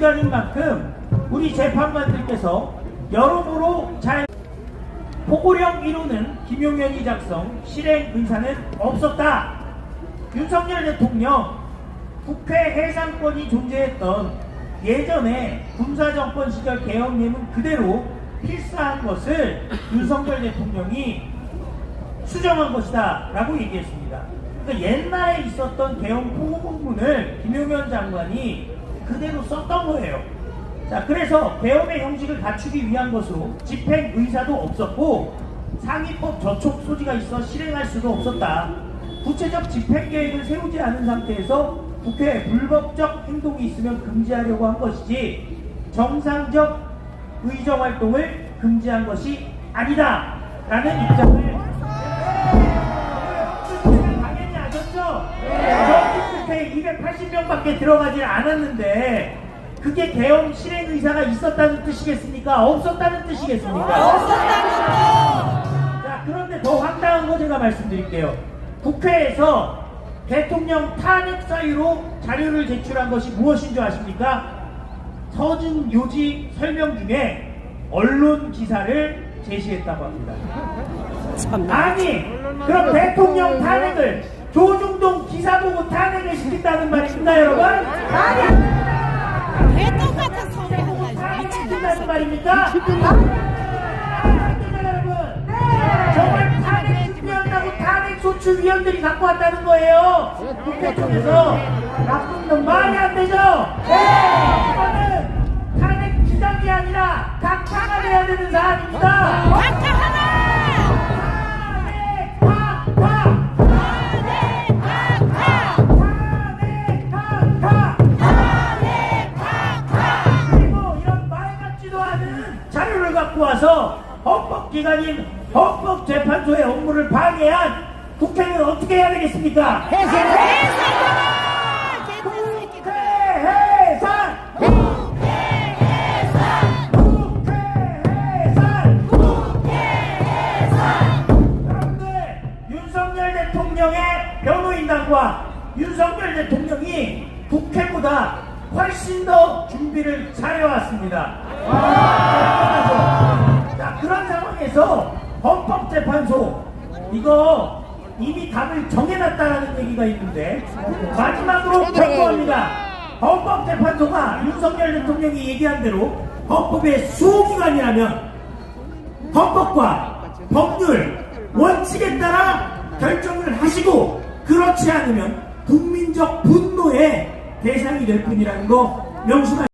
기관인 만큼 우리 재판관들께서 여러모로 잘 포고령 1호는 김용현이 작성 실행 의사는 없었다. 윤석열 대통령 국회 해상권이 존재했던 예전에 군사정권 시절 계엄령은 그대로 필사한 것을 윤석열 대통령이 수정한 것이다 라고 얘기했습니다. 그러니까 옛날에 있었던 계엄 포고문을 김용현 장관이 그대로 썼던 거예요. 자, 그래서 계엄의 형식을 갖추기 위한 것으로 집행 의사도 없었고 상위법 저촉 소지가 있어 실행할 수도 없었다. 구체적 집행 계획을 세우지 않은 상태에서 국회에 불법적 행동이 있으면 금지하려고 한 것이지 정상적 의정 활동을 금지한 것이 아니다. 라는 입장을 국회에 280명밖에 들어가지 않았는데 그게 계엄 실행 의사가 있었다는 뜻이겠습니까? 없었다는 뜻이겠습니까? 없었다는 자, 그런데 더 황당한 거 제가 말씀드릴게요. 국회에서 대통령 탄핵 사유로 자료를 제출한 것이 무엇인 줄 아십니까? 서준 요지 설명 중에 언론 기사를 제시했다고 합니다. 아니, 그럼 대통령 탄핵을 조중동 기사 보고 탄핵을 시킨다는 말입니까, 여러분? 개 똑같은 소리 하고 탄핵을 시킨다는 말입니까? 아닙니다, 여러분. 정말 탄핵 준비한다고 탄핵 소추 위원들이 갖고 왔다는 거예요. 국회 쪽에서 나쁜 놈 말이 안 되죠? 이거는 탄핵 기장이 아니라 각하가 돼야 되는 사안입니다. 갖고 와서 헌법기관인 헌법재판소의 업무를 방해한 국회는 어떻게 해야 되겠습니까? 국회 해산! 국회 해산! 그런데 윤석열 대통령의 변호인단과 윤석열 대통령이 국회보다 훨씬 더 준비를 잘해왔습니다. 상황에서 헌법재판소 이거 이미 답을 정해놨다라는 얘기가 있는데 마지막으로 경고합니다. 헌법재판소가 윤석열 대통령이 얘기한 대로 헌법의 수호기관이라면 헌법과 법률 원칙에 따라 결정을 하시고 그렇지 않으면 국민적 분노의 대상이 될 뿐이라는 거 명심하시기